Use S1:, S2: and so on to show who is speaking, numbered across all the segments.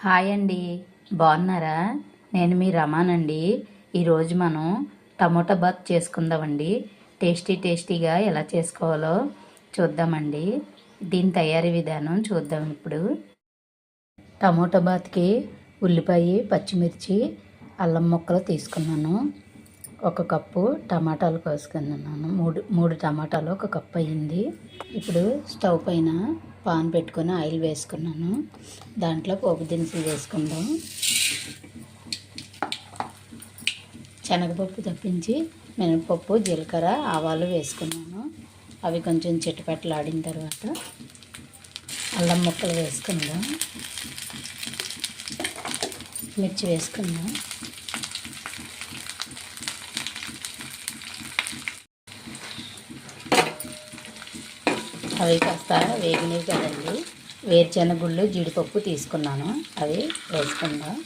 S1: Hi అండి బాగున్నారా? నేను మీ రమానండి. ఈరోజు మనం టమోటా బాత్ చేసుకుందామండి. టేస్టీ టేస్టీగా ఎలా చేసుకోవాలో చూద్దామండి. దీని తయారీ విధానం చూద్దాం ఇప్పుడు. టమోటా బాత్కి ఉల్లిపాయ పచ్చిమిర్చి అల్లం ముక్కలు తీసుకున్నాను. ఒక కప్పు టమాటాలు కోసుకున్నాను. మూడు మూడు టమాటాలు ఒక కప్పు అయ్యింది. ఇప్పుడు స్టవ్ పైన పాన్ పెట్టుకొని ఆయిల్ వేసుకున్నాను. దాంట్లో పోపు దినుసులు వేసుకుందాం. శనగపప్పు తప్పించి మినపప్పు జీలకర్ర ఆవాలు వేసుకున్నాను. అవి కొంచెం చిట్టుపట్టలాడిన తర్వాత అల్లం ముక్కలు వేసుకుందాం. మిర్చి వేసుకుందాం. అవి కాస్త వేగినవి కదండి. వేరుశెనగ గుళ్ళు జీడిపప్పు తీసుకున్నాను. అవి వేసుకుందాం.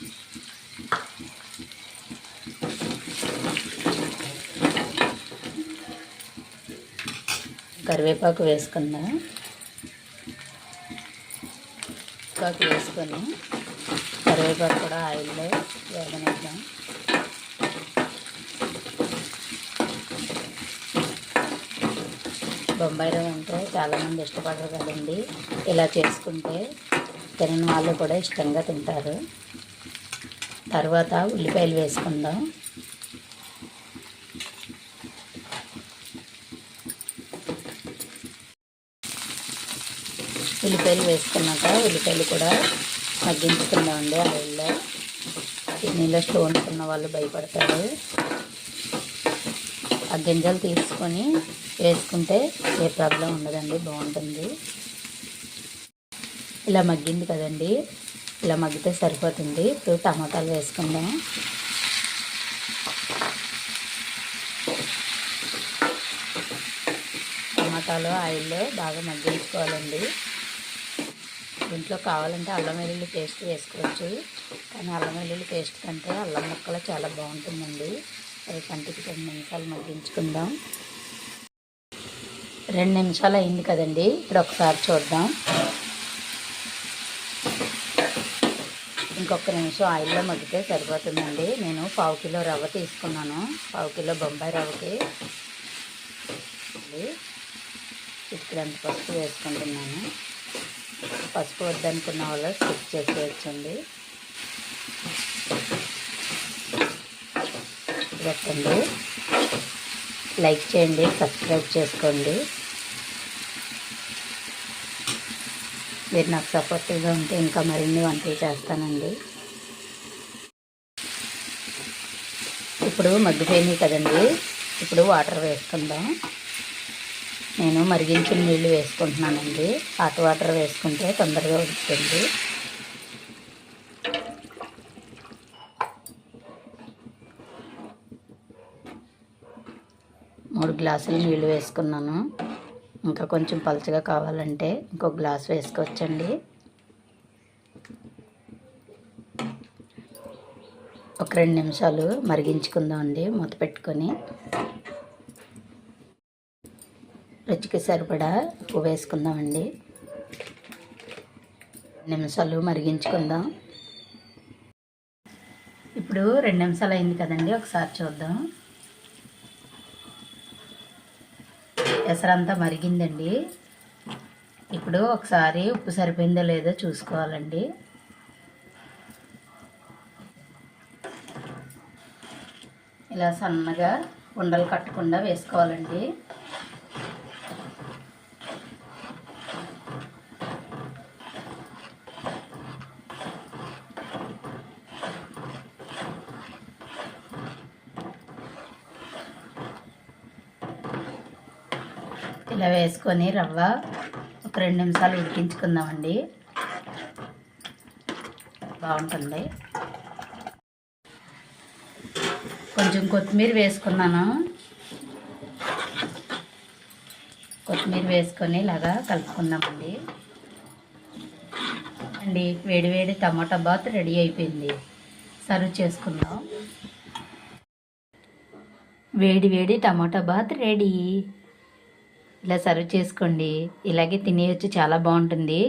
S1: కరివేపాకు వేసుకుందాం. కరివేపాకు వేసుకొని కరివేపాకు కూడా ఆయిల్లో వేగనిద్దాం. బొంబాయి రవ్వ అంటే చాలామంది ఇష్టపడరు కదండి. ఇలా చేసుకుంటే తినని వాళ్ళు కూడా ఇష్టంగా తింటారు. తర్వాత ఉల్లిపాయలు వేసుకుందాం. ఉల్లిపాయలు వేసుకున్నాక ఉల్లిపాయలు కూడా మగ్గించుకుందామండి ఆయిల్లో కిడ్నీలో స్టోన్స్ ఉన్న వాళ్ళు భయపడతారు. ఆ గింజలు తీసుకొని వేసుకుంటే ఏ ప్రాబ్లం ఉండదండి బాగుంటుంది. ఇలా మగ్గింది కదండి ఇలా మగ్గితే సరిపోతుంది. ఇప్పుడు టమాటాలు వేసుకుందాం. టమాటాలు ఆయిల్లో బాగా మగ్గించుకోవాలండి. దీంట్లో కావాలంటే అల్లం వెల్లుల్లి పేస్ట్ వేసుకోవచ్చు. కానీ అల్లం వెల్లుల్లి పేస్ట్ కంటే అల్లం ముక్కలు చాలా బాగుంటుందండి. అది కంటికి రెండు నిమిషాలు మగ్గించుకుందాం. రెండు నిమిషాలు అయింది కదండి ఇప్పుడు ఒకసారి చూద్దాం. ఇంకొక నిమిషం ఆయిల్లో మగ్గితే సరిపోతుందండి. నేను పావు కిలో రవ్వ తీసుకున్నాను. పావు కిలో బొంబాయి రవ్వకి. చిటికడంత పసుపు వేసుకుంటున్నాను. పసుపు వద్దనుకున్న వాళ్ళు స్కిప్ చేసేయచ్చండి. పెట్టండి. లైక్ చేయండి సబ్స్క్రైబ్ చేసుకోండి. మీరు నాకు సపోర్టివ్గా ఉంటే ఇంకా మరిన్ని వంటలు చేస్తానండి. ఇప్పుడు మగ్గిపోయినాయి కదండి. ఇప్పుడు వాటర్ వేసుకుందాం. నేను మరిగించిన నీళ్ళు వేసుకుంటున్నానండి. హాట్ వాటర్ వేసుకుంటే తొందరగా ఉడుకుతుంది. మూడు గ్లాసులు నీళ్ళు వేసుకున్నాను. ఇంకా కొంచెం పలుచగా కావాలంటే ఇంకో గ్లాస్ వేసుకోవచ్చండి. ఒక రెండు నిమిషాలు మరిగించుకుందామండి మూత పెట్టుకొని. రుచికి సరిపడా ఉప్పు వేసుకుందామండి. నిమిషాలు మరిగించుకుందాం. ఇప్పుడు రెండు నిమిషాలు అయింది కదండి ఒకసారి చూద్దాం. ఎసరంతా మరిగిందండి. ఇప్పుడు ఒకసారి ఉప్పు సరిపోయిందో లేదో చూసుకోవాలండి. ఇలా సన్నగా ఉండలు కట్టకుండా వేసుకోవాలండి. ఇలా వేసుకొని రవ్వ ఒక రెండు నిమిషాలు ఉడికించుకుందామండి. బాగుంటుంది. కొంచెం కొత్తిమీర వేసుకున్నాను. కొత్తిమీర వేసుకొని ఇలాగా కలుపుకుందామండి. అండి వేడి వేడి టమాటా బాత్ రెడీ అయిపోయింది. సర్వ్ చేసుకుందాం. వేడి వేడి టమాటా బాత్ రెడీ. ఇలా సర్వ్ చేసుకోండి. ఇలాగే తినేయచ్చు చాలా బాగుంటుంది.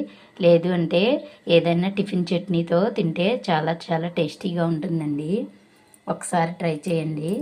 S1: లేదు అంటే ఏదైనా టిఫిన్ చట్నీతో తింటే చాలా చాలా టేస్టీగా ఉంటుందండి. ఒకసారి ట్రై చేయండి.